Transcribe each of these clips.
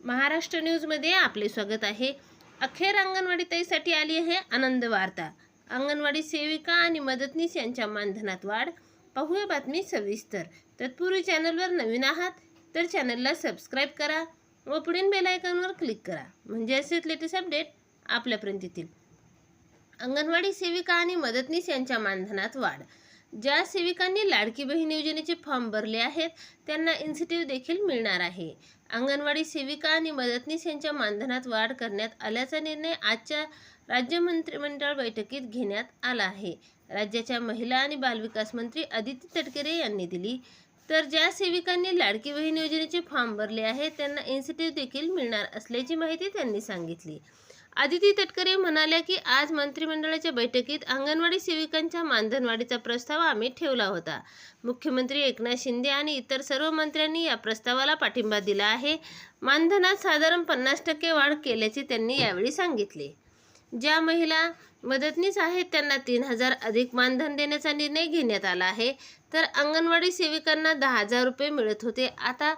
महाराष्ट्र न्यूजमध्ये आपले स्वागत आहे. अखेर अंगणवाडी ताईसाठी आली आहे आनंद वार्ता. अंगणवाडी सेविका आणि मदतनीस यांच्या मानधनात वाढ. पाहूया बातमी सविस्तर. तत्पूर्वी चॅनलवर नवीन आहात तर चॅनलला सबस्क्राईब करा व पुढील बेलायकॉनवर क्लिक करा. म्हणजे असेच लेटेस्ट अपडेट आपल्यापर्यंत येतील अंगणवाडी सेविका आणि मदतनीस यांच्या मानधनात वाढ. ज्या सेविकांनी लाडकी बहीण योजनेचे फॉर्म भरले आहेत त्यांना इन्सिटिव्ह देखील मिळणार आहे. अंगणवाडी सेविका आणि मदतनीस यांच्या मानधनात वाढ करण्यात आल्याचा निर्णय आजच्या राज्य मंत्रिमंडळ बैठकीत घेण्यात आला आहे. राज्याच्या महिला आणि बालविकास मंत्री आदिती तटकरे यांनी दिली. तर ज्या सेविकांनी लाडकी बहीण योजनेचे फॉर्म भरले आहेत त्यांना इन्सेंटिव्ह देखील मिळणार असल्याची माहिती त्यांनी सांगितली. आदिती तटकरे म्हणाल्या की आज मंत्रिमंडळाच्या बैठकीत अंगणवाडी सेविकांच्या मानधनवाढीचा प्रस्ताव आम्ही ठेवला होता. मुख्यमंत्री एकनाथ शिंदे आणि इतर सर्व मंत्र्यांनी या प्रस्तावाला पाठिंबा दिला आहे. मानधनात साधारण पन्नास टक्के वाढ केल्याचे त्यांनी यावेळी सांगितले. ज्या महिला मदतनीस आहेत त्यांना तीन हजार अधिक मानधन देण्याचा निर्णय घेण्यात आला आहे. तर अंगणवाडी सेविकांना दहा हजार रुपये मिळत होते. आता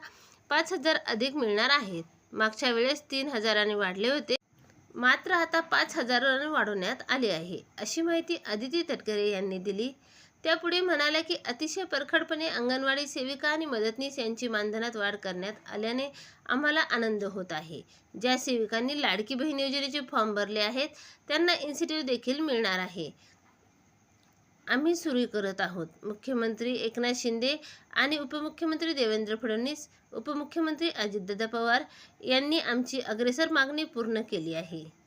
पाच हजार अधिक मिळणार आहेत. मागच्या वेळेस तीन हजारांनी वाढले होते. मात्र आता पाच हजारांनी वाढवण्यात आले आहे. अशी माहिती अदिती तटकरे यांनी दिली. त्यापुढे म्हणाल्या की अतिशय परखडपणे अंगणवाडी सेविका आणि मदतनीस यांची मानधनात वाढ करण्यात आल्याने आम्हाला आनंद होत आहे. ज्या सेविकांनी लाडकी बहीण योजनेचे फॉर्म भरले आहेत त्यांना इन्सेंटिव्ह देखील मिळणार आहे. आम्ही सुरू करत आहोत. मुख्यमंत्री एकनाथ शिंदे आणि उपमुख्यमंत्री देवेंद्र फडणवीस उपमुख्यमंत्री अजितदादा पवार यांनी आमची अग्रेसर मागणी पूर्ण केली आहे.